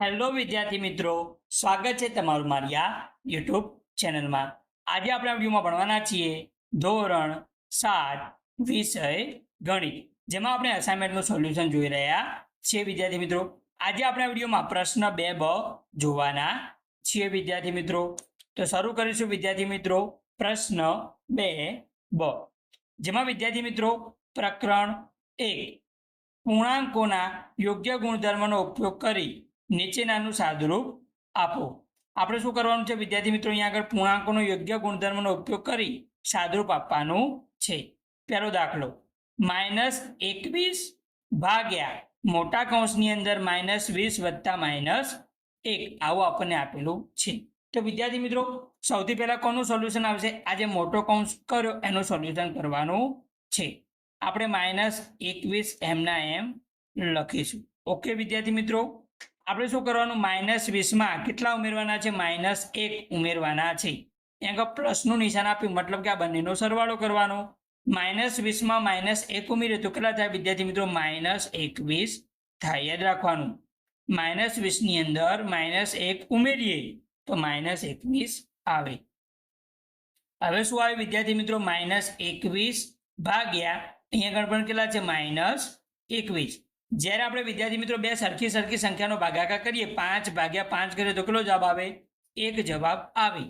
Hello વિદ્યાર્થી મિત્રો. સ્વાગત છે તમારું મારી આ યુટ્યુબ ચેનલમાં આજે આપણે વિડીયોમાં ભણવાના છીએ ધોરણ સાત વિષય ગણિત, જેમાં આપણે અસાઇનમેન્ટનું સોલ્યુશન જોઈ રહ્યા છીએ વિદ્યાર્થી મિત્રો. આજે આપણે વિડીયોમાં પ્રશ્ન બે બ જોવાના છીએ વિદ્યાર્થી મિત્રો. તો શરૂ કરીશું વિદ્યાર્થી મિત્રો. પ્રશ્ન બે બ, જેમાં વિદ્યાર્થી મિત્રો પ્રકરણ એક પૂર્ણાંકોના યોગ્ય ગુણધર્મનો ઉપયોગ કરી નીચેનાનું સાદુરૂપ આપો. આપણે શું કરવાનું છે? વિદ્યાર્થી મિત્રો, અહીંયા આગળ પૂર્ણાંકોનો યોગ્ય ગુણધર્મનો ઉપયોગ કરી સાદુરૂપ આપવાનું છે. પહેલો દાખલો, માઇનસ એકવીસ ભાગ્યા મોટા કૌંસની અંદર માઇનસ વીસ વત્તા માઇનસ એક. આવું આપણને આપેલું છે. તો વિદ્યાર્થી મિત્રો, સૌથી પહેલાં કોનું સોલ્યુશન આવશે? આજે મોટો કૌંસ કર્યો, એનું સોલ્યુશન કરવાનું છે. આપણે માઇનસ એકવીસ એમના એમ લખીશું. ઓકે વિદ્યાર્થી મિત્રો? આપણે શું કરવાનું? માઇનસ વીસમાં કેટલા ઉમેરવાના છે? માઇનસ એક ઉમેરવાના છે. આગળ પ્લસનું નિશાન આપ્યું. મતલબ કે આ બંનેનો સરવાળો કરવાનો. માઇનસ વીસમાં માઇનસ એક ઉમેરીએ તો કેટલા થાય? વિદ્યાર્થી મિત્રો, માઇનસ એકવીસ થાય. યાદ રાખવાનું. માઇનસ વીસની અંદર માઇનસ એક ઉમેરીએ તો માઇનસ એકવીસ આવે. હવે શું આવે વિદ્યાર્થી મિત્રો? માઇનસ એકવીસ ભાગ્યા. અહીંયા આગળ પણ કેટલા છે? માઇનસ એકવીસ જ્યારે આપણે વિદ્યાર્થી મિત્રો બે સરખી સરખી સંખ્યાનો ભાગાકાર કરીએ, પાંચ ભાગ્યા પાંચ કરીએ તો કેટલો જવાબ આવે? એક જવાબ આવે.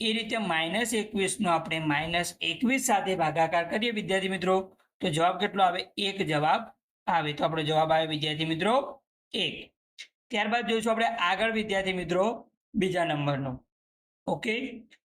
એ રીતે માઇનસ એકવીસનો આપણે માઇનસ એકવીસ સાથે ભાગાકાર કરીએ વિદ્યાર્થી મિત્રો. તો જવાબ કેટલો આવે? એક જવાબ આવે. તો આપણો જવાબ આવે વિદ્યાર્થી મિત્રો એક. ત્યારબાદ જોઈશું આપણે આગળ વિદ્યાર્થી મિત્રો બીજા નંબરનો. ઓકે?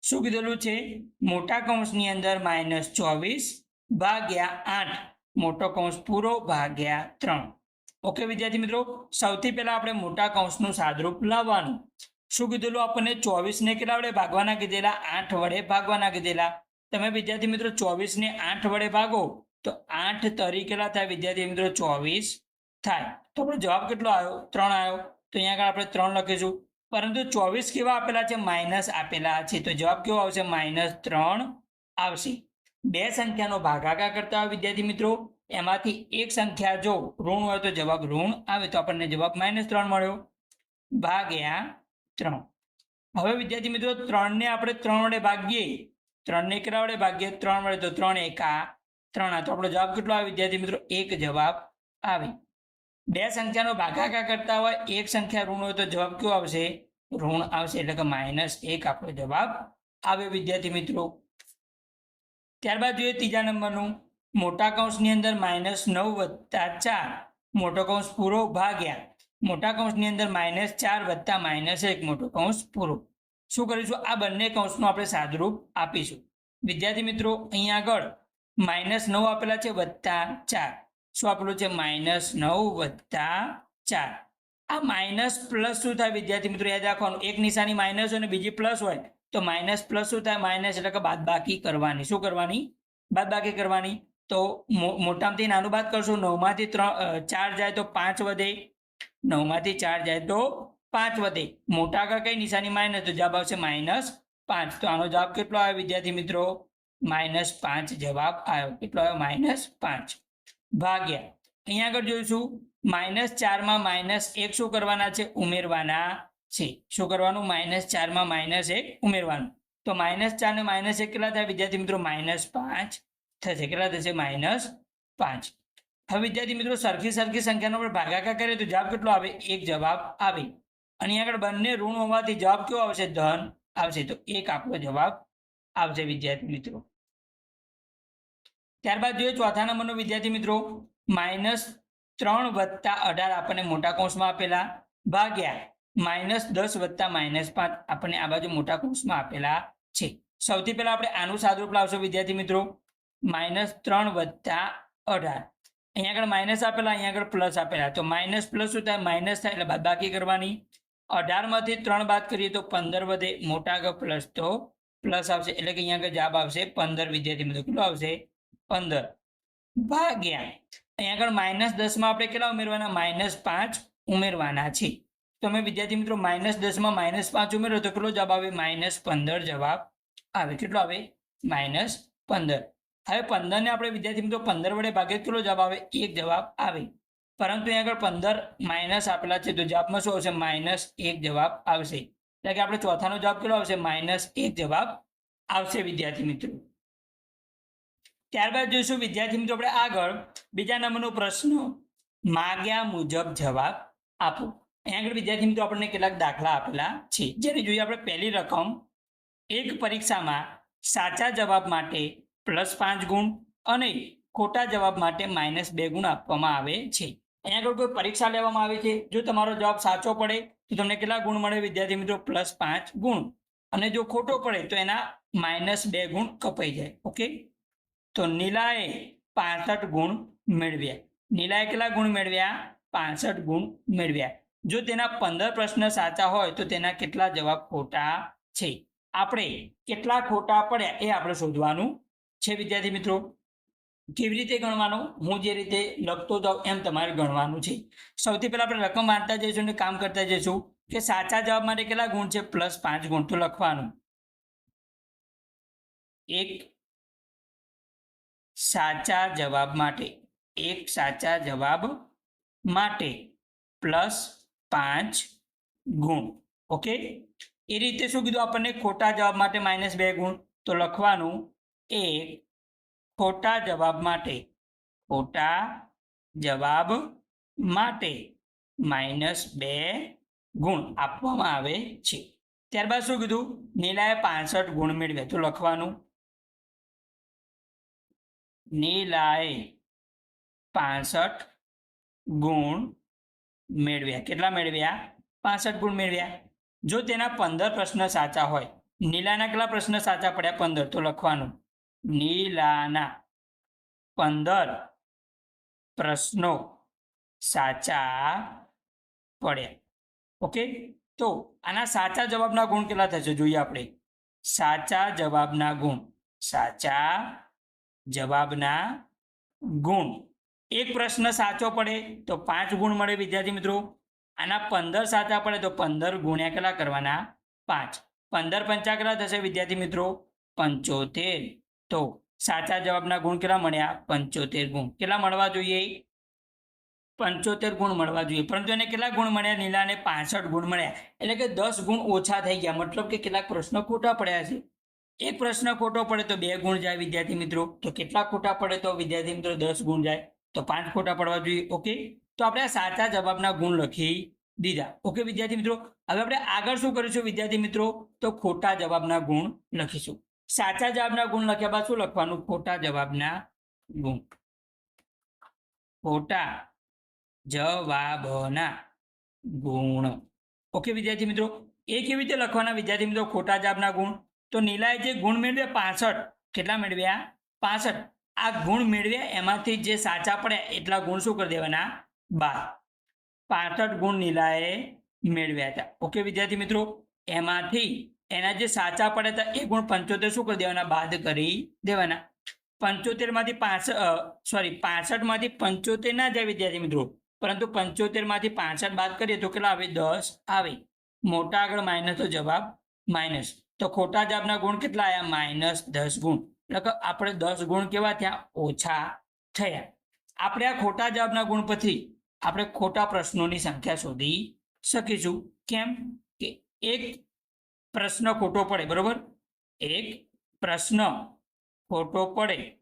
શું કીધેલું છે? મોટા કૌંસની અંદર માઇનસ ચોવીસ ભાગ્યા આઠ. મોટો કૌંસ પૂરો ભાગ્યા ત્રણ. ઓકે વિદ્યાર્થી મિત્રો, સૌથી પહેલા આપણે મોટા કૌંસનું સાદરૂપ લાવવાનું. શું કીધેલું આપણને? ચોવીસને કેટલા વડે ભાગવાના કીધેલા? આઠ વડે ભાગવાના કીધેલા. તમે વિદ્યાર્થી મિત્રો, ચોવીસને આઠ વડે ભાગો, તો આઠ તરી કેટલા થાય? વિદ્યાર્થી મિત્રો, ચોવીસ થાય. તો આપણો જવાબ કેટલો આવ્યો? ત્રણ આવ્યો. તો અહીંયા આગળ આપણે ત્રણ લખીશું. પરંતુ ચોવીસ કેવા આપેલા છે? માઇનસ આપેલા છે. તો જવાબ કેવો આવશે? માઇનસ ત્રણ આવશે. બે સંખ્યાનો ભાગાકાર કરતા વિદ્યાર્થી મિત્રો. એમાંથી એક સંખ્યા જો ઋણ હોય તો જવાબ ઋણ આવે તો આપણને જવાબ માઇનસ ત્રણ મળ્યો. ભાગ્યા ત્રણ. હવે વિદ્યાર્થી મિત્રો, ત્રણને આપણે ત્રણ વડે ભાગીએ. ત્રણને કેટલા વડે ભાગીએ, ત્રણ વડે તો ત્રણ એકા ત્રણ આ તો આપણો જવાબ કેટલો આવે? વિદ્યાર્થી મિત્રો, એક જવાબ આવે. બે સંખ્યાનો ભાગાકાર કરતા હોય, એક સંખ્યા ઋણ હોય તો જવાબ કયો આવશે? ઋણ આવશે, એટલે કે માઇનસ એક આપણો જવાબ આવે વિદ્યાર્થી મિત્રો. ત્યારબાદ જોઈએ ત્રીજા નંબરનું. મોટા કૌંસની અંદર માઇનસ નવ વત્તા ચાર, મોટો કૌંસ પૂરો ભાગ્યા. મોટા કૌંસની અંદર માઇનસ ચાર વત્તા માઇનસ એક, મોટો કૌંસ પૂરો. શું કરીશું? આ બંને કૌંસનું આપણે સાદરૂપ આપીશું. વિદ્યાર્થી મિત્રો અહીંયા આગળ માઇનસ નવ આપેલા છે વત્તા ચાર. શું આપેલું છે? માઇનસ નવ વત્તા ચાર. આ માઇનસ પ્લસ શું થાય? વિદ્યાર્થી મિત્રો, યાદ રાખવાનું, એક નિશાની માઇનસ હોય અને બીજી પ્લસ હોય, તો માઇનસ પ્લસ શું થાય? માઇનસ એટલે કે બાદબાકી કરવાની. શું કરવાની? બાદબાકી કરવાની. તો મોટામાંથી નાનું બાદ કરશું. નવમાંથી ત્રણ ચાર જાય તો પાંચ વધે. નવમાંથી ચાર જાય તો પાંચ વધે. મોટા આગળ કઈ નિશાની માઇનસ? તો જવાબ આવશે માઇનસ પાંચ. તો આનો જવાબ કેટલો આવ્યો વિદ્યાર્થી મિત્રો? માઇનસ પાંચ જવાબ આવ્યો. કેટલો આવ્યો? માઇનસ પાંચ. ભાગ્યા. અહીંયા આગળ જોઈશું. માઇનસ ચારમાં માઇનસ એક શું કરવાના છે? ઉમેરવાના છે. શું કરવાનું? માઇનસ ચારમાં માઇનસ એક ઉમેરવાનું. તો માઇનસ ચાર ને માઇનસ એક કેટલા થાય વિદ્યાર્થી મિત્રો? માઇનસ પાંચ. થશે કેટલા થશે માઇનસ પાંચ. હવે વિદ્યાર્થી મિત્રો, સરખી સરખી સંખ્યાનો આપણે ભાગાકાર કરીએ તો જવાબ કેટલો આવે? એક જવાબ આવે. અને આગળ બંને ઋણ હોવાથી જવાબ કેવો આવશે? ધન આવશે. તો એક આપણો જવાબ આવશે વિદ્યાર્થી મિત્રો. ત્યારબાદ જોઈએ ચોથા નંબરનો વિદ્યાર્થી મિત્રો. માઇનસ ત્રણ વત્તા અઢાર આપણને મોટા કૌંસમાં આપેલા ભાગ્યા. માઇનસ દસ વત્તા માઇનસ પાંચ આપણને આ બાજુ મોટા કૌંસમાં આપેલા છે. સૌથી પહેલા આપણે આનું સાદરૂપ લાવશો વિદ્યાર્થી મિત્રો. માઇનસ ત્રણ વત્તા અઢાર. અહીંયા આગળ માઇનસ આપેલા, અહીંયા આગળ પ્લસ આપેલા. તો માઇનસ પ્લસ શું થાય? માઇનસ થાય એટલે બાદબાકી કરવાની. અઢારમાંથી ત્રણ બાદ કરીએ તો પંદર વધે. મોટા આગળ પ્લસ તો પ્લસ આવશે. એટલે કે અહીંયા આગળ જવાબ આવશે પંદર. વિદ્યાર્થી મિત્રો, કેટલો આવશે? પંદર. ભાગ્યા. અહીંયા આગળ માઇનસ દસમાં આપણે કેટલા ઉમેરવાના? માઇનસ પાંચ ઉમેરવાના છે. તો અમે વિદ્યાર્થી મિત્રો માઇનસ દસમાં માઇનસ પાંચ ઉમેરો તો કેટલો જવાબ આવે? માઇનસ પંદર જવાબ આવે. કેટલો આવે? માઇનસ પંદર. હવે પંદરને આપણે વિદ્યાર્થી મિત્રો પંદર વડે ભાગે કેટલો જવાબ આવે? એક જવાબ આવે. પરંતુ અહીં આગળ પંદર માઇનસ આપેલા છે, તો જવાબમાં શું આવશે? માઇનસ એક જવાબ આવશે. એટલે કે આપણે ચોથાનો જવાબ કેટલો આવશે? માઇનસ એક જવાબ આવશે વિદ્યાર્થી મિત્રો. ત્યારબાદ જોઈશું વિદ્યાર્થી મિત્રો આપણે આગળ બીજા નંબરનો પ્રશ્ન માગ્યા મુજબ જવાબ આપો. અહીં આગળ વિદ્યાર્થી મિત્રો આપણને કેટલાક દાખલા આપેલા છે. જેને જોઈએ આપણે પહેલી રકમ એક પરીક્ષામાં સાચા જવાબ માટે પ્લસ પાંચ ગુણ અને ખોટા જવાબ માટે માઇનસ બે ગુણ આપવામાં આવે છે. અહીંયા આગળ કોઈ પરીક્ષા લેવામાં આવે છે? જો તમારો જવાબ સાચો પડે, તો તમને કેટલા ગુણ મળે? વિદ્યાર્થી મિત્રો, પ્લસ પાંચ ગુણ. અને જો ખોટો પડે, તો એના માઇનસ બે ગુણ કપાઈ જાય. ઓકે? તો નીલાએ પાસઠ ગુણ મેળવ્યા. નીલાએ કેટલા ગુણ મેળવ્યા? પાસઠ ગુણ મેળવ્યા. જો તેના પંદર પ્રશ્ન સાચા હોય, તો તેના કેટલા જવાબ ખોટા છે? આપણે કેટલા ખોટા પડ્યા એ આપણે શોધવાનું છે વિદ્યાર્થી મિત્રો? કેવી રીતે ગણવાનું? હું જે રીતે લખતો જાઉં એમ તમારે ગણવાનું છે. સૌથી પહેલાં આપણે રકમ વાંચતા જઈશું અને કામ કરતા જઈશું કે સાચા જવાબ માટે કેટલા ગુણ છે? પ્લસ પાંચ ગુણ તો લખવાનું. એક સાચા જવાબ માટે, એક સાચા જવાબ માટે પ્લસ પાંચ ગુણ. ઓકે? એ રીતે શું કીધું આપણને? ખોટા જવાબ માટે માઇનસ બે ગુણ તો લખવાનું. એક ખોટા જવાબ માટે. ખોટા જવાબ માટે. માઇનસ બે ગુણ આપવામાં આવે છે. ત્યારબાદ શું કીધું? નીલાએ પાસઠ ગુણ મેળવ્યા તો લખવાનું. નીલાએ પાસઠ ગુણ મેળવ્યા. કેટલા મેળવ્યા? પાસઠ ગુણ મેળવ્યા. જો તેના પંદર પ્રશ્ન સાચા હોય, નીલાના કેટલા પ્રશ્ન સાચા પડ્યા? પંદર. તો લખવાનું. નીલાના પંદર પ્રશ્નો સાચા પડ્યા. ઓકે? તો આના સાચા જવાબના ગુણ કેટલા થશે જોઈએ આપણે. સાચા જવાબના ગુણ. સાચા જવાબના ગુણ. એક પ્રશ્ન સાચો પડે તો પાંચ ગુણ મળે વિદ્યાર્થી મિત્રો. આના પંદર સાચા પડે તો પંદર ગુણ્યા કેટલા કરવાના? પાંચ. પંદર પંચા કેટલા થશે વિદ્યાર્થી મિત્રો? પંચોતેર. તો સાચા જવાબના ગુણ કેટલા મળ્યા? પંચોતેર ગુણ. કેટલા મળવા જોઈએ? પંચોતેર ગુણ મળવા જોઈએ. પરંતુ એને કેટલા ગુણ મળ્યા? નીલાને પાસઠ ગુણ મળ્યા. એટલે કે દસ ગુણ ઓછા થઈ ગયા. મતલબ કે કેટલાક પ્રશ્નો ખોટા પડ્યા છે. એક પ્રશ્ન ખોટો પડે તો બે ગુણ જાય વિદ્યાર્થી મિત્રો. તો કેટલા ખોટા પડે તો? વિદ્યાર્થી મિત્રો, દસ ગુણ જાય. તો પાંચ ખોટા પડવા જોઈએ. ઓકે? તો આપણે આ સાચા જવાબના ગુણ લખી દીધા. ઓકે વિદ્યાર્થી મિત્રો? હવે આપણે આગળ શું કરીશું વિદ્યાર્થી મિત્રો? તો ખોટા જવાબના ગુણ લખીશું. સાચા જવાબના ગુણ લખ્યા બાદ શું લખવાનું? ખોટા જવાબના ગુણ. ખોટા જવાબના ગુણ. ઓકે વિદ્યાર્થી મિત્રો, એ કેવી રીતે લખવાના? વિદ્યાર્થી મિત્રો, ખોટા જવાબના ગુણ. તો નીલાએ જે ગુણ મેળવ્યા, પાસઠ. કેટલા મેળવ્યા? પાસઠ. આ ગુણ મેળવ્યા, એમાંથી જે સાચા પડ્યા, એટલા ગુણ શું કરી દેવાના? બાર. પાસઠ ગુણ નીલાએ મેળવ્યા હતા. ઓકે વિદ્યાર્થી મિત્રો, એમાંથી એના જે સાચા પડે હતા, એ ગુણ પંચોતેર શું કરી દેવાના? બાદ કરી દેવાના. પંચોતેરમાંથી પાસઠ સોરી પાસઠમાંથી પંચોતેર ના જાય વિદ્યાર્થી મિત્રો. પરંતુ પંચોતેરમાંથી પાસઠ બાદ કરીએ તો કેટલા આવે? દસ આવે. મોટા આગળ માઇનસ તો જવાબ માઇનસ. તો ખોટા જવાબના ગુણ કેટલા આવ્યા માઇનસ દસ ગુણ. એટલે આપણે દસ ગુણ કેવા થયા? ઓછા થયા. આપણે આ ખોટા જવાબના ગુણ પછી આપણે ખોટા પ્રશ્નોની સંખ્યા શોધી શકીશું. કેમ? કે એક પ્રશ્ન ખોટો પડે, બરોબર? એક પ્રશ્ન ખોટો પડે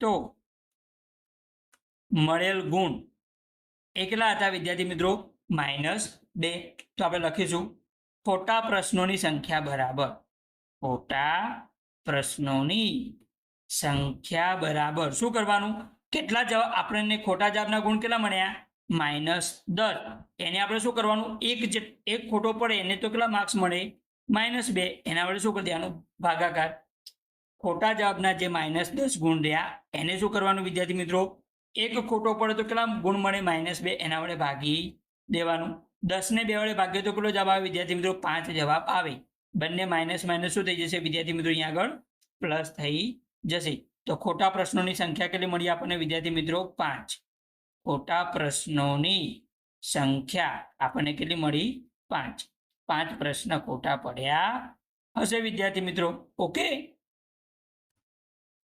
તો મળેલ ગુણ એ કેટલા હતા વિદ્યાર્થી મિત્રો? માઇનસ બે. તો આપણે લખીશું, ખોટા પ્રશ્નોની સંખ્યા બરાબર. ખોટા પ્રશ્નોની સંખ્યા બરાબર. શું કરવાનું? કેટલા જવાબ, આપણને ખોટા જવાબના ગુણ કેટલા મળ્યા? માઇનસ દસ. એને આપણે શું કરવાનું? એક જે, એક ખોટો પડે એને તો કેટલા માર્ક્સ મળે? માઇનસ બે. એના વડે શું કરી દેવાનું? ભાગાકાર. ખોટા જવાબના જે માઇનસ દસ ગુણ રહ્યા, એને શું કરવાનું વિદ્યાર્થી મિત્રો? એક ખોટો પડે તો કેટલા ગુણ મળે? માઇનસ બે. એના વડે ભાગી દેવાનું. દસને બે વડે ભાગ્ય તો કેટલો જવાબ આવે? વિદ્યાર્થી મિત્રો, પાંચ જવાબ આવે. બંને માઇનસ માઇનસ શું થઈ જશે? વિદ્યાર્થી મિત્રો, અહીંયા આગળ પ્લસ થઈ જશે. તો ખોટા પ્રશ્નોની સંખ્યા કેટલી મળી આપણને? વિદ્યાર્થી મિત્રો, પાંચ. ખોટા પ્રશ્નોની સંખ્યા આપણને કેટલી મળી? પાંચ. પાંચ પ્રશ્ન ખોટા પડ્યા હશે, વિદ્યાર્થી મિત્રો. ઓકે?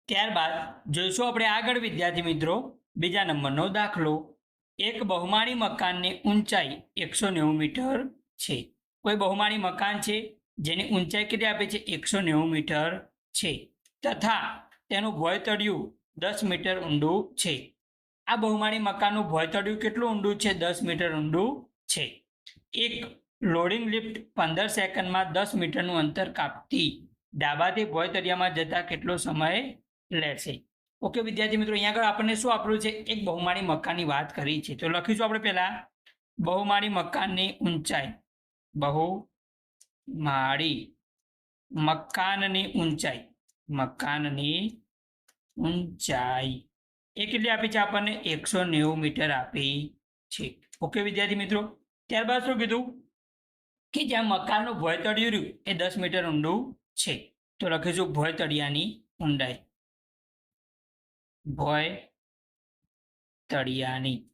ત્યારબાદ જોઈશું આપણે આગળ, વિદ્યાર્થી મિત્રો. બીજા નંબરનો દાખલો. એક બહુમાળી મકાનની ઊંચાઈ એકસો નેવું મીટર છે. કોઈ બહુમાળી મકાન છે? જેની ઊંચાઈ કેટલી આપે છે? એકસો નેવું મીટર છે. તથા તેનું ભોયતળિયું દસ મીટર ઊંડું છે. આ બહુમાળી મકાનનું ભોયતળિયું કેટલું ઊંડું છે? દસ મીટર ઊંડું છે. એક લોડિંગ લિફ્ટ પંદર સેકન્ડમાં દસ મીટરનું અંતર કાપતી. ડાબાથી ભોયતળિયામાં જતા કેટલો સમય લેશે? ઓકે, વિદ્યાર્થી મિત્રો, અહીંયા આગળ આપણને શું આપણું છે? એક બહુમાળી મકાનની વાત કરી છે. તો લખીશું આપણે પહેલાં. બહુમાળી મકાનની ઊંચાઈ. બહુ માળી મકાનની ઊંચાઈ. મકાનની ઊંચાઈ. એ કેટલી આપી છે આપણને એકસો નેવું મીટર આપી છે. ઓકે, વિદ્યાર્થી મિત્રો? ત્યારબાદ શું કીધું? કે જ્યાં મકાનનું ભોયતળિયું રહ્યું, એ દસ મીટર ઊંડું છે. તો લખીશું ભોયતળિયાની ઊંડાઈ. ભોય તળિયાની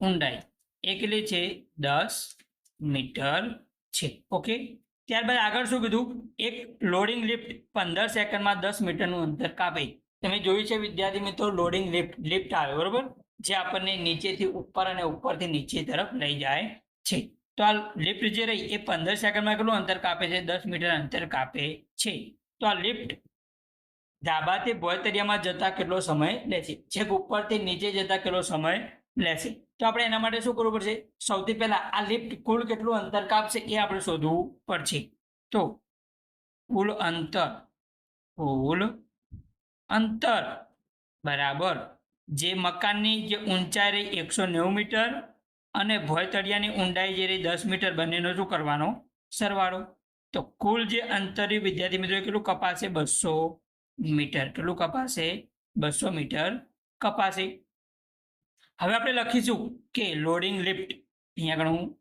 ઊંડાઈ એ કેટલી છે દસ મીટર છે. ઓકે? ત્યારબાદ આગળ શું કીધું? એક લોડિંગ લિફ્ટ પંદર સેકન્ડમાં દસ મીટરનું અંતર કાપે. તમે જોયું છે વિદ્યાર્થી મિત્રો લોડિંગ લિફ્ટ લિફ્ટ આવે, બરોબર? જે આપણને નીચેથી ઉપર અને ઉપરથી નીચે તરફ લઈ જાય છે. તો આ લિફ્ટ જે રહી, એ પંદર સેકન્ડમાં કેટલું અંતર કાપે છે? દસ મીટર અંતર કાપે છે. તો આ લિફ્ટ ધાબાથી ભોયતરિયામાં જતા કેટલો સમય લેશે છેક ઉપરથી નીચે જતા કેટલો સમય લેશે. તો આપણે એના માટે શું કરવું પડશે? સૌથી પહેલા આ લિફ્ટ કુલ કેટલું અંતર કાપશે એ આપણે શોધવું પડશે. તો કુલ અંતર કુલ અંતર બરાબર જે મકાનની જે ઊંચાઈ રહી એકસો નેવું મીટર અને ભોયતળિયાની ઊંડાઈ જે રહી દસ મીટર બંનેનો શું કરવાનો? સરવાળો. તો કુલ જે અંતર વિદ્યાર્થી મિત્રો કેટલું કપાશે? બસો મીટર. કેટલું કપાશે? બસો મીટર કપાશે. હવે આપણે લખીશું કે લોડિંગ લિફ્ટ અહીંયા આગળ હું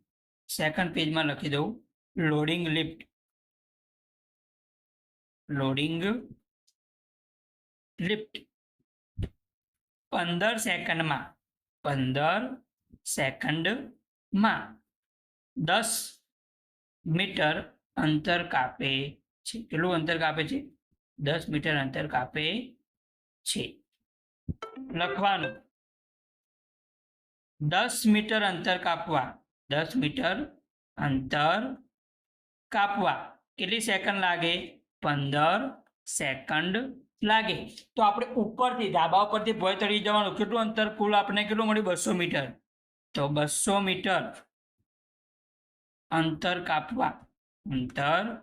સેકન્ડ પેજમાં લખી દઉં. લોડિંગ લિફ્ટ લોડિંગ લિફ્ટ પંદર સેકન્ડમાં. પંદર સેકન્ડમાં દસ મીટર અંતર કાપે છે. કેટલું અંતર કાપે છે? દસ મીટર અંતર કાપે છે. લખવાનું. દસ મીટર અંતર કાપવા. દસ મીટર અંતર કાપવા. કેટલી સેકન્ડ લાગે? પંદર સેકન્ડ લાગે. તો આપણે ઉપરથી, ધાબા ઉપરથી ભોય તળી જવાનું. કેટલું અંતર કુલ આપણે કેટલું મળ્યું? બસો મીટર. તો બસો મીટર અંતર કાપવા. અંતર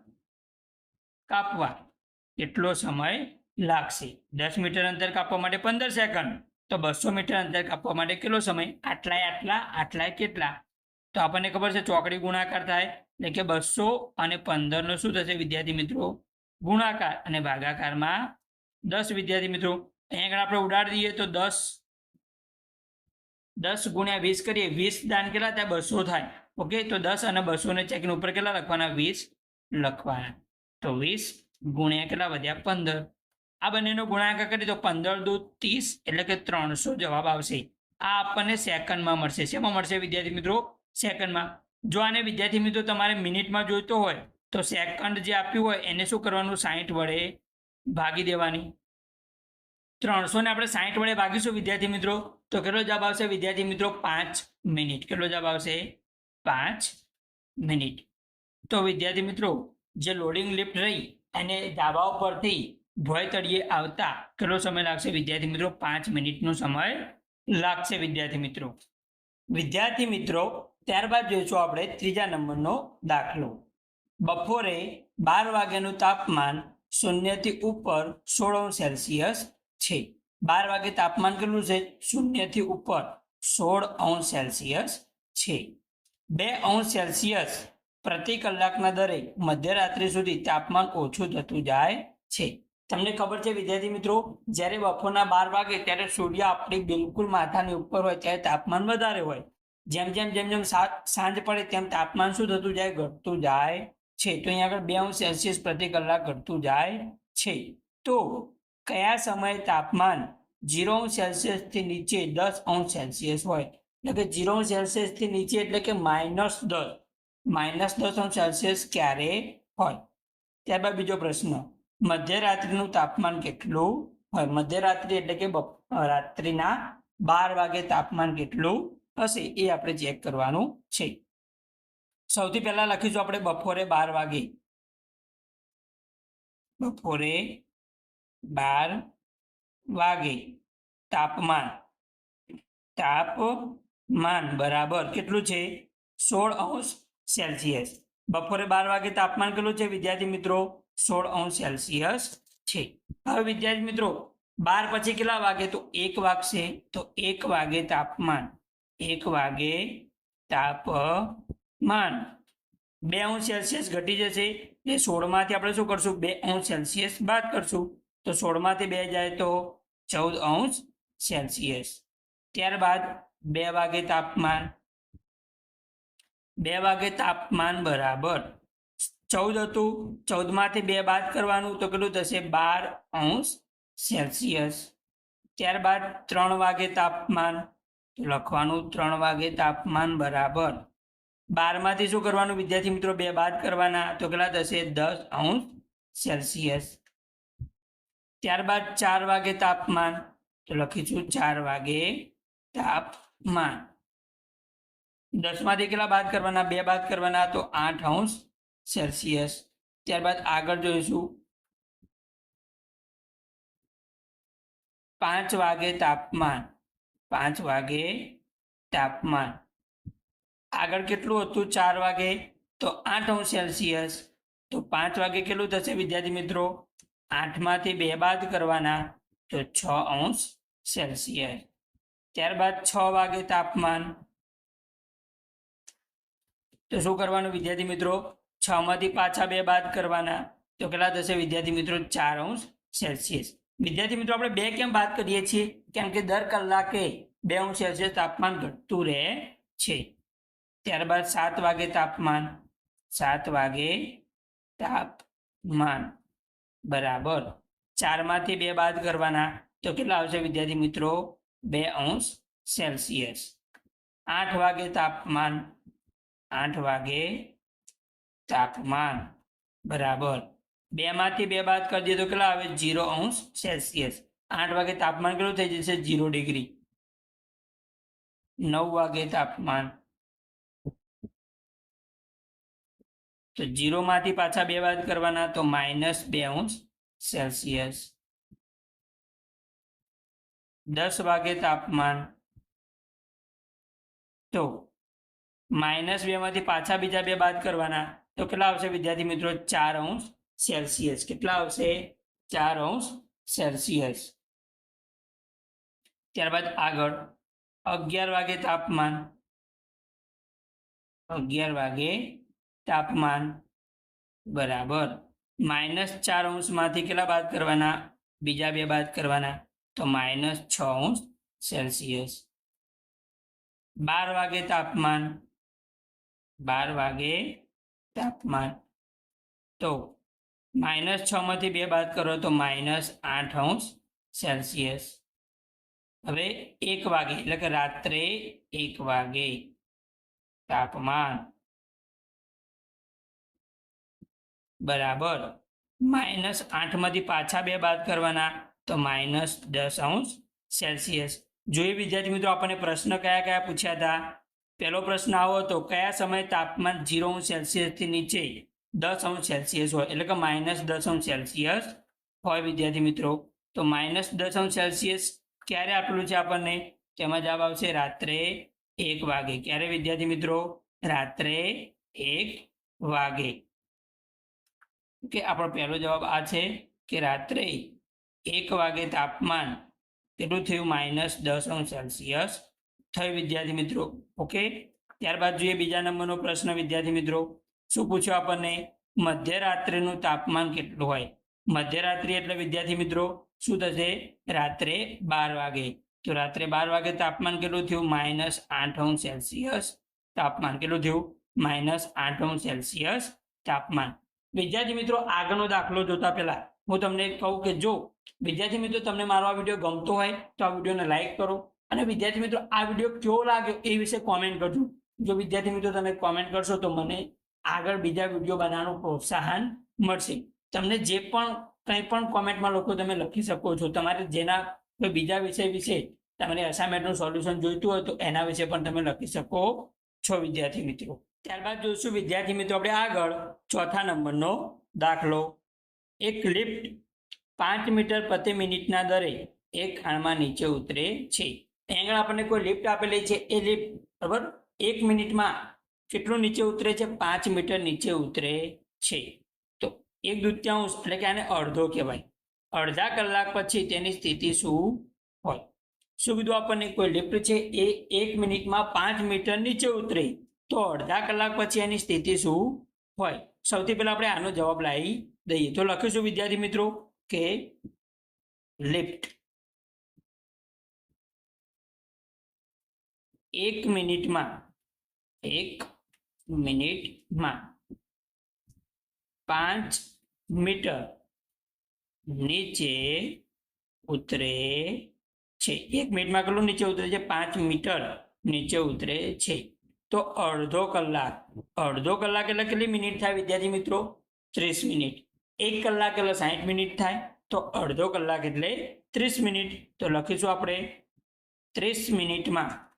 કાપવા. કેટલો સમય લાગશે? દસ મીટર અંતર કાપવા માટે પંદર સેકન્ડ. તો બસો મીટર અંતર કાપવા માટે કેટલો સમય? આટલાય આટલા, આટલાય કેટલા? તો આપણને ખબર છે ચોકડી ગુણાકાર થાય, એટલે કે બસો અને પંદરનો શું થશે વિદ્યાર્થી મિત્રો? ગુણાકાર અને ભાગાકારમાં દસ વિદ્યાર્થી મિત્રો. અહીંયા આગળ આપણે ઉડાડી દઈએ તો દસ દસ ગુણ્યા વીસ કરીએ. વીસ દાન કેટલા થાય? બસો થાય. ઓકે, તો દસ અને બસો ને ચેકિંગ ઉપર કેટલા લખવાના? વીસ લખવાના. તો વીસ ગુણ્યા કેટલા વધ્યા? પંદર. આ બંનેનો ગુણાકાર કરીએ તો પંદર દુ ત્રીસ એટલે કે ત્રણસો જવાબ આવશે. આ આપણને સેકન્ડમાં મળશે. શેમાં મળશે વિદ્યાર્થી મિત્રો? સેકન્ડમાં. જો આને વિદ્યાર્થી મિત્રો તમારે મિનિટમાં જોઈતો હોય, તો સેકન્ડ જે આપ્યું હોય, એને શું કરવાનું? સાહીઠ વડે ભાગી દેવાની. ત્રણસો ને આપણે સાહીઠ વડે ભાગીશું વિદ્યાર્થી મિત્રો? તો કેટલો જવાબ આવશે વિદ્યાર્થી મિત્રો? પાંચ મિનિટ. કેટલો જવાબ આવશે? પાંચ મિનિટ. તો વિદ્યાર્થી મિત્રો, જે લોડિંગ લિફ્ટ રહી, એને ધાબા ઉપરથી ભોય તળિયે આવતા કેટલો સમય લાગશે? વિદ્યાર્થી મિત્રો, પાંચ મિનિટનો સમય લાગશે વિદ્યાર્થી મિત્રો. વિદ્યાર્થી મિત્રો, ત્યારબાદ જોઈશું આપણે ત્રીજા નંબરનો દાખલો. બપોરે બાર વાગ્યાનું તાપમાન શૂન્યથી ઉપર સોળ સેલ્સિયસ છે. બાર વાગે તાપમાન કેટલું છે? શૂન્યથી ઉપર સોળ અંશ સેલ્સિયસ છે. બે અંશ સેલ્સિયસ પ્રતિ કલાકના દરે મધ્યરાત્રિ સુધી તાપમાન ઓછું થતું જાય છે. તમને ખબર છે, વિદ્યાર્થી મિત્રો, જ્યારે બપોરના બાર વાગે ત્યારે સૂર્ય આપણી બિલકુલ માથાની ઉપર હોય, ત્યારે તાપમાન વધારે હોય. જેમ જેમ જેમ જેમ સાંજ પડે, તેમ તાપમાન શું થતું જાય? ઘટતું જાય છે. તો અહીંયા આગળ બે અંશ સેલ્સિયસ પ્રતિ કલાક ઘટતું જાય છે. તો કયા સમયે તાપમાન ઝીરો અંશ સેલ્સિયસથી નીચે દસ અંશ સેલ્સિયસ હોય? એટલે કે ઝીરો અંશ સેલ્સિયસથી નીચે એટલે કે માઇનસ દસ. માઇનસ દસ અંશ સેલ્સિયસ ક્યારે હોય? ત્યારબાદ બીજો પ્રશ્ન. મધ્યરાત્રિનું તાપમાન કેટલું? હોય મધ્યરાત્રિ એટલે કે રાત્રિના બાર વાગે તાપમાન કેટલું હશે એ આપણે ચેક કરવાનું છે. સૌથી પહેલા લખીશું આપણે બપોરે બાર વાગે. બપોરે બાર વાગે તાપમાન. તાપમાન બરાબર કેટલું છે? સોળ અંશ સેલ્સિયસ. બપોરે બાર વાગે તાપમાન કેટલું છે વિદ્યાર્થી મિત્રો? સોળ અંશ સેલ્સિયસ છે. હવે વિદ્યાર્થી મિત્રો, બાર પછી કેટલા વાગે? તો એક વાગશે. તો એક વાગે તાપમાન. એક વાગે તાપમાન. બે અંશ સેલ્સિયસ ઘટી જશે. એ સોળમાંથી આપણે શું કરશું? બે અંશ સેલ્સિયસ બાદ કરશું. તો સોળમાંથી બે જાય તો ચૌદ અંશ સેલ્સિયસ. ત્યારબાદ બે વાગે તાપમાન. બે વાગે તાપમાન બરાબર. ચૌદ હતું. ચૌદમાંથી બે બાદ કરવાનું તો કેટલું થશે? બાર અંશ સેલ્સિયસ. ત્યારબાદ ત્રણ વાગે તાપમાન. તો લખવાનું ત્રણ વાગે તાપમાન બરાબર. બારમાંથી શું કરવાનું? વિદ્યાર્થી મિત્રો, બે બાદ કરવાના. તો કેટલા થશે? દસ અંશ સેલ્સિયસ. ત્યારબાદ ચાર વાગે તાપમાન. તો લખીશું ચાર વાગે તાપમાન. દસમાંથી કેટલા બાદ કરવાના? બે બાદ કરવાના તો આઠ અંશ સેલ્સિયસ. ત્યારબાદ આગળ જોઈશું. પાંચ વાગે તાપમાન. પાંચ વાગે તાપમાન. આગળ કેટલું હતું? ચાર વાગે? તો આઠ અંશ સેલ્સિયસ. તો પાંચ વાગે કેટલું થશે વિદ્યાર્થી મિત્રો? આઠમાંથી બે બાદ કરવાના. તો છ અંશ સેલ્સિયસ. ત્યારબાદ છ વાગે તાપમાન. તો શું કરવાનું વિદ્યાર્થી મિત્રો? છ માંથી પાછા બે બાદ કરવાના. તો કેટલા થશે? વિદ્યાર્થી મિત્રો, ચાર અંશ સેલ્સિયસ. વિદ્યાર્થી મિત્રો, આપણે બે કેમ વાત કરીએ છીએ? કેમ કે દર કલાકે બે અંશ સેલ્સિયસ તાપમાન ઘટતું રહે છે. ત્યારબાદ સાત વાગે તાપમાન. સાત વાગે તાપમાન. બરાબર. ચારમાંથી બે બાદ કરવાના. તો કેટલા આવશે વિદ્યાર્થી મિત્રો? બે અંશ સેલ્સિયસ. આઠ વાગે તાપમાન. આઠ વાગે તાપમાન બરાબર. બે માંથી બે બાદ કરી દઈએ તો કેટલા આવે? જીરો અંશ સેલ્સિયસ. આઠ વાગે તાપમાન કેટલું થઈ જશે? Zero degree. નવ વાગે તાપમાન. તો જીરો માંથી પાછા બે બાદ કરવાના તો માઇનસ બે અંશ સેલ્સિયસ. દસ વાગે તાપમાન. તો માઇનસ બે માંથી પાછા બીજા બે બાદ કરવાના. તો કેટલા આવશે વિદ્યાર્થી મિત્રો ચાર અંશ સેલ્સિયસ કેટલા આવશે ચાર અંશ સેલ્સિયસ ત્યારબાદ આગળ, અગિયાર વાગે તાપમાન। અગિયાર વાગે તાપમાન, બરાબર. માઇનસ ચાર અંશમાંથી કેટલા બાદ કરવાના? બીજા બે બાદ કરવાના, તો માઇનસ છ અંશ સેલ્સિયસ. બાર વાગે તાપમાન, બાર વાગે તાપમાન. તો માઇનસ છ માંથી બે બાદ કરો તો માઇનસ આઠ અંશ સેલ્સિયસ હવે એક વાગે, એટલે કે રાત્રે એક વાગે તાપમાન. બરાબર. માઇનસ આઠમાંથી પાછા બે બાદ કરવાના, તો માઇનસ દસ અંશ સેલ્સિયસ જોઈએ વિદ્યાર્થી મિત્રો, આપણને પ્રશ્ન કયા કયા પૂછ્યા હતા? પહેલો પ્રશ્ન આવો હતો કયા સમયે તાપમાન જીરો અંશ સેલ્સિયસથી નીચે દસ અંશ સેલ્સિયસ હોય? એટલે કે માઇનસ દસ અંશ સેલ્સિયસ હોય, વિદ્યાર્થી મિત્રો. તો માઇનસ દસ અંશ સેલ્સિયસ ક્યારે આપેલું છે આપણને? તેમાં જવાબ આવશે રાત્રે એક વાગે. ક્યારે, વિદ્યાર્થી મિત્રો? રાત્રે એક વાગે. કે આપણો પહેલો જવાબ આ છે કે રાત્રે એક વાગે તાપમાન કેટલું થયું? માઇનસ દસ અંશ સેલ્સિયસ થયું વિદ્યાર્થી મિત્રો. ઓકે ત્યારબાદ જોઈએ બીજા નંબરનો પ્રશ્ન વિદ્યાર્થી મિત્રો. શું પૂછ્યો આપણને? મધ્યરાત્રિનું તાપમાન કેટલું હોય? મધ્યરાત્રિ એટલે વિદ્યાર્થી મિત્રો, શું થશે? રાત્રે બાર વાગે. તો રાત્રે બાર વાગે તાપમાન કેટલું થયું? માઇનસ આઠ અંશ સેલ્સિયસ. તાપમાન કેટલું થયું? માઇનસ આઠ અંશ સેલ્સિયસ તાપમાન. વિદ્યાર્થી મિત્રો, આગળનો દાખલો જોતા પહેલા હું તમને કહું કે જો વિદ્યાર્થી મિત્રો, તમને મારો આ વીડિયો ગમતો હોય, તો આ વિડીયોને લાઈક કરો અને વિદ્યાર્થી મિત્રો, આ વીડિયો કેવો લાગ્યો એ વિશે કોમેન્ટ કરજો. જો વિદ્યાર્થી મિત્રો તમે કોમેન્ટ કરશો તો મને આગળ બીજા વીડિયો બનાવવાનું પ્રોત્સાહન મળશે. તમને જે પણ કંઈ પણ કોમેન્ટમાં લોકો તમે લખી શકો છો. તમારે જેના કોઈ બીજા વિષય વિશે તમારે અસાઇનમેન્ટનું સોલ્યુશન જોઈતું હોય તો એના વિશે પણ તમે લખી શકો છો વિદ્યાર્થી મિત્રો. ત્યારબાદ જોઈશું વિદ્યાર્થી મિત્રો, આપણે આગળ ચોથા નંબરનો દાખલો. એક લિફ્ટ પાંચ મીટર પ્રતિ મિનિટના દરે એક ખાણમાં નીચે ઉતરે છે. આગળ આપણને કોઈ લિફ્ટ આપેલી છે, એ લિફ્ટ બરાબર? એક મિનિટમાં કેટલું નીચે ઉતરે છે? પાંચ મીટર નીચે ઉતરે છે. તો એક દૂત્યાંશ, એટલે કે આને અડધો કહેવાય. અડધા કલાક પછી તેની સ્થિતિ શું હોય? શું કીધું આપણને? કોઈ લિફ્ટ છે? એ એક મિનિટમાં પાંચ મીટર નીચે ઉતરે. તો અડધા કલાક પછી એની સ્થિતિ શું હોય? સૌથી પહેલા આપણે આનો જવાબ લાવી દઈએ. તો લખીશું, વિદ્યાર્થી મિત્રો, કે લિફ્ટ એક મિનિટમાં એક મિનિટમાં. પાંચ મીટર નીચે ઉતરે છે. એક મિનિટમાં કેટલું નીચે ઉતરે છે? પાંચ મીટર નીચે ઉતરે છે. તો અડધો કલાક અડધો કલાક એટલે કેટલી મિનિટ થાય વિદ્યાર્થી મિત્રો? ત્રીસ મિનિટ. એક કલાક એટલે સાઠ મિનિટ થાય. તો અડધો કલાક એટલે ત્રીસ મિનિટ. તો લખીશું આપણે ત્રીસ મિનિટમાં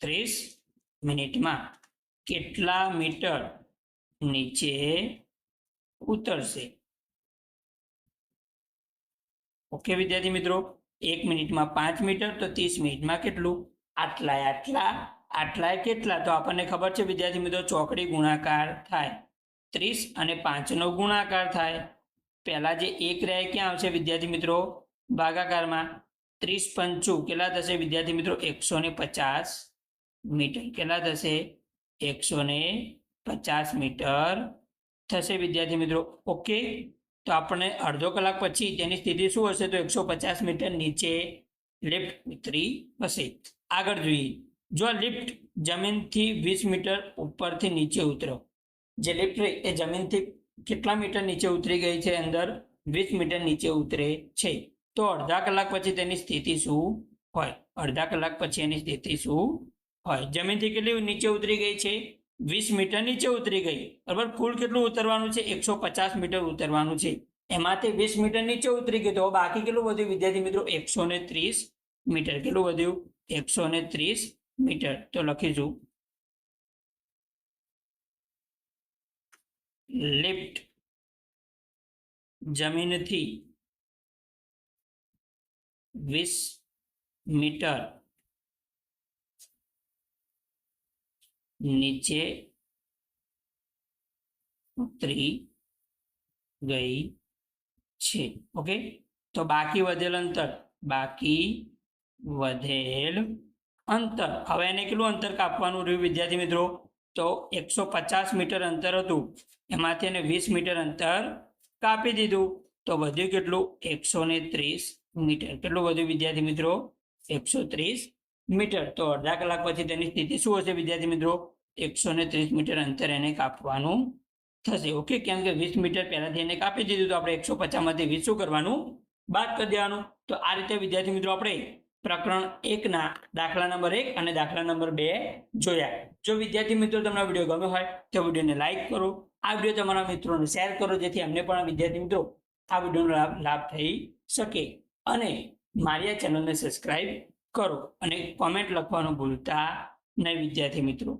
ત્રીસ મિનિટમાં કેટલા મીટર નીચે ઉતરશે? ઓકે વિદ્યાર્થી મિત્રો, એક મિનિટમાં પાંચ મીટર તો ત્રીસ મિનિટમાં કેટલું? આટલા આટલા, આટલાય કેટલા? તો આપણને ખબર છે વિદ્યાર્થી મિત્રો, ચોકડી ગુણાકાર થાય. ત્રીસ અને પાંચનો ગુણાકાર થાય. પહેલાં જે એક રહે ક્યાં આવશે વિદ્યાર્થી મિત્રો? ભાગાકારમાં. ત્રીસ પંચું. કેટલા થશે વિદ્યાર્થી મિત્રો? એકસો ને પચાસ. મીટર કેટલા થશે? એકસો ને પચાસ મીટર થશે, વિદ્યાર્થી મિત્રો. ઓકે? તો આપણને અડધો કલાક પછી તેની સ્થિતિ શું હશે? તો એકસો પચાસ મીટર નીચે લિફ્ટ ઉતરી હશે. આગળ જોઈએ. જો લિફ્ટ જમીનથી વીસ મીટર ઉપરથી નીચે ઉતરો. જે લિફ્ટ એ જમીનથી કેટલા મીટર નીચે ઉતરી ગઈ છે? અંદર વીસ મીટર નીચે ઉતરે છે. તો અડધા કલાક પછી તેની સ્થિતિ શું હોય? અડધા કલાક પછી એની સ્થિતિ શું હોય. જમીનથી કેટલી નીચે ઉતરી ગઈ છે? વીસ મીટર નીચે ઉતરી ગઈ. બરાબર? કુલ કેટલું ઉતરવાનું છે? એકસો પચાસ મીટર ઉતરવાનું છે. એમાંથી વીસ મીટર નીચે ઉતરી ગયું. તો બાકી કેટલું વધ્યું? વિદ્યાર્થી મિત્રો, એકસો ને ત્રીસ મીટર. કેટલું વધ્યું? એકસો ને ત્રીસ મીટર. તો લખીશું. લિફ્ટ જમીનથી વીસ મીટર નીચે ઉતરી ગઈ છે. ઓકે? તો બાકી વધેલ અંતર, બાકી વધેલ અંતર. હવે એને કેટલું અંતર કાપવાનું રહ્યું વિદ્યાર્થી મિત્રો? તો એકસો પચાસ મીટર અંતર હતું. એમાંથી એને વીસ મીટર અંતર કાપી દીધું. તો વધ્યું કેટલું? એકસો ને ત્રીસ મીટર. કેટલું વધ્યું વિદ્યાર્થી મિત્રો? એકસો ત્રીસ મીટર. તો અડધા કલાક પછી તેની સ્થિતિ શું હશે, વિદ્યાર્થી મિત્રો? એકસો ને ત્રીસ મીટર અંતર એને કાપવાનું થશે. ઓકે કેમ કે વીસ મીટર પહેલાથી એને કાપી દીધું તો આપણે એકસો પચાસમાંથી વીસ શું કરવાનું? બાદ કરી દેવાનું. તો આ રીતે, વિદ્યાર્થી મિત્રો, આપણે પ્રકરણ એકના દાખલા નંબર એક અને દાખલા નંબર બે જોયા. જો વિદ્યાર્થી મિત્રો, તમને વીડિયો ગમ્યો હોય, તો વિડીયોને લાઈક કરો. આ વીડિયો તમારા મિત્રોને શેર કરો, જેથી અમને પણ વિદ્યાર્થી મિત્રો, આ વિડીયોનો લાભ થઈ શકે. અને મારી આ ચેનલને સબસ્ક્રાઈબ કરો અને કોમેન્ટ લખવાનું ભૂલતા નહીં વિદ્યાર્થી મિત્રો.